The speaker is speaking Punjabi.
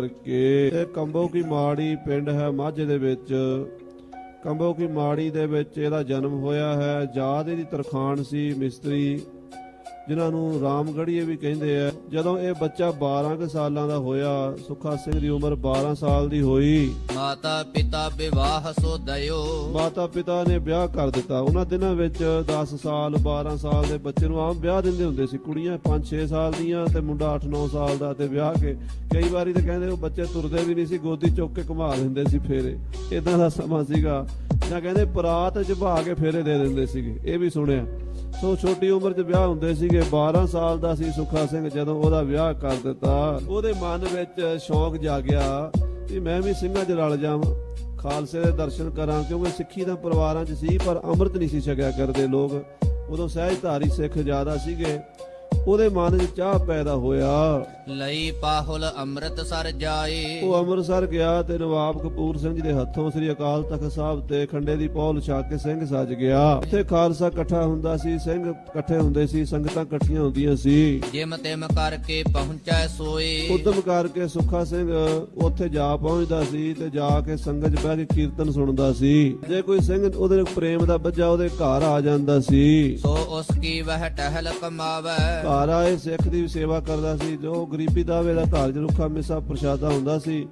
ਕਰਕੇ। ਇਹ ਕੰਬੋ ਕੀ ਮਾੜੀ ਪਿੰਡ ਹੈ ਮਾਝੇ ਦੇ ਵਿੱਚ। ਕੰਬੋ ਕੀ ਮਾੜੀ ਦੇ ਵਿੱਚ ਇਹਦਾ ਜਨਮ ਹੋਇਆ ਹੈ। ਜਾਦ ਇਹਦੀ ਤਰਖਾਨ ਸੀ, ਮਿਸਤਰੀ। ਜਿਨ੍ਹਾਂ ਨੂੰ ਰਾਮਗੜੀਏ ਵੀ ਕਹਿੰਦੇ ਆ ਜਦੋਂ ਇਹ ਬੱਚਾ 12 ਕੁ ਸਾਲਾਂ ਦਾ ਹੋਇਆ ਸੁੱਖਾ ਸਿੰਘ ਦੀ ਉਮਰ 12 ਸਾਲ ਦੀ ਹੋਈ। ਮਾਤਾ ਪਿਤਾ ਵਿਵਾਹ ਸੋ ਦਇਓ ਮਾਤਾ ਪਿਤਾ ਨੇ ਵਿਆਹ ਕਰ ਦਿੱਤਾ। ਉਹਨਾਂ ਦਿਨਾਂ ਵਿੱਚ 10 ਸਾਲ 12 ਸਾਲ ਦੇ ਬੱਚੇ ਨੂੰ ਆਮ ਵਿਆਹ ਦਿੰਦੇ ਹੁੰਦੇ ਸੀ। ਕੁੜੀਆਂ 5-6 ਸਾਲ ਦੀਆਂ ਤੇ ਮੁੰਡਾ 8-9 ਸਾਲ ਦਾ ਤੇ ਵਿਆਹ ਕੇ ਕਈ ਵਾਰੀ ਤਾਂ ਕਹਿੰਦੇ ਉਹ ਬੱਚੇ ਤੁਰਦੇ ਵੀ ਨਹੀਂ ਸੀ ਗੋਦੀ ਚੁੱਕ ਕੇ ਘੁਮਾ ਦਿੰਦੇ ਸੀ ਫੇਰੇ। ਇਦਾਂ ਦਾ ਸਮਾਂ ਸੀਗਾ। ਜਾਂ ਕਹਿੰਦੇ ਪਰਾਤ ਚ ਭਾ ਕੇ ਫੇਰੇ ਦੇ ਦਿੰਦੇ ਸੀਗੇ, ਇਹ ਵੀ ਸੁਣਿਆ। ਸੋ ਛੋਟੀ ਉਮਰ 'ਚ ਵਿਆਹ ਹੁੰਦੇ ਸੀਗੇ 12 ਸਾਲ ਦਾ ਸੀ ਸੁੱਖਾ ਸਿੰਘ ਜਦੋਂ ਉਹਦਾ ਵਿਆਹ ਕਰ ਦਿੱਤਾ। ਉਹਦੇ ਮਨ ਵਿੱਚ ਸ਼ੌਂਕ ਜਾਗਿਆ ਕਿ ਮੈਂ ਵੀ ਸਿੰਘਾਂ 'ਚ ਰਲ ਜਾਵਾਂ। ਖਾਲਸੇ ਦੇ ਦਰਸ਼ਨ ਕਰਾਂ, ਕਿਉਂਕਿ ਸਿੱਖੀ ਦਾ ਪਰਿਵਾਰਾਂ 'ਚ ਸੀ, ਪਰ ਅੰਮ੍ਰਿਤ ਨਹੀਂ ਸੀ ਛਕਿਆ ਕਰਦੇ ਲੋਕ। ਉਦੋਂ ਸਹਿਜਧਾਰੀ ਸਿੱਖ ਜ਼ਿਆਦਾ ਸੀਗੇ। ਉਹਦੇ ਮਨ 'ਚ ਚਾਹ ਪੈਦਾ ਹੋਇਆ। ਲਈ ਪਾਹੁਲ ਅੰਮ੍ਰਿਤਸਰ ਜਾਏ। ਉਹ ਅੰਮ੍ਰਿਤਸਰ ਗਿਆ ਤੇ ਨਵਾਬ ਕਪੂਰ ਸਿੰਘ ਜੀ ਦੇ ਹੱਥੋਂ ਸ੍ਰੀ ਅਕਾਲ ਤਖਤ ਸਾਹਿਬ ਤੇ ਖੰਡੇ ਦੀ ਪੌਲ ਛਾ ਕੇ ਸਿੰਘ ਸੱਜ ਗਿਆ। ਇੱਥੇ ਖਾਲਸਾ ਇਕੱਠਾ ਹੁੰਦਾ ਸੀ ਸਿੰਘ ਇਕੱਠੇ ਹੁੰਦੇ ਸੀ ਸੰਗਤਾਂ ਇਕੱਠੀਆਂ ਹੁੰਦੀਆਂ ਸੀ। ਜਿਮ ਤਿਮ ਕਰਕੇ ਪਹੁੰਚੈ ਸੋਏ। ਉਦਮ ਕਰਕੇ ਸੁੱਖਾ ਸਿੰਘ ਉੱਥੇ ਜਾ ਪਹੁੰਚਦਾ ਸੀ ਤੇ ਜਾ ਕੇ ਸੰਗਤ 'ਚ ਬਹਿ ਕੇ ਕੀਰਤਨ ਸੁਣਦਾ ਸੀ। ਜੇ ਕੋਈ ਸਿੰਘ ਉਹਦੇ ਪ੍ਰੇਮ ਦਾ ਬੱਜਾ ਉਹਦੇ ਘਰ ਆ ਜਾਂਦਾ ਸੀ। ਸੋ ਉਸ ਕੀ ਵਹ ਟਹਿਲ ਕਮਾਵੈ ਘਰ ਆਏ ਸਿੱਖ ਦੀ ਸੇਵਾ ਕਰਦਾ ਸੀ, ਜੋ ਗਰੀਬੀ ਦਾਵੇ ਦਾ ਘਰ ਚ ਰੁੱਖਾ ਪ੍ਰਸ਼ਾਦਾ ਹੁੰਦਾ ਸੀ।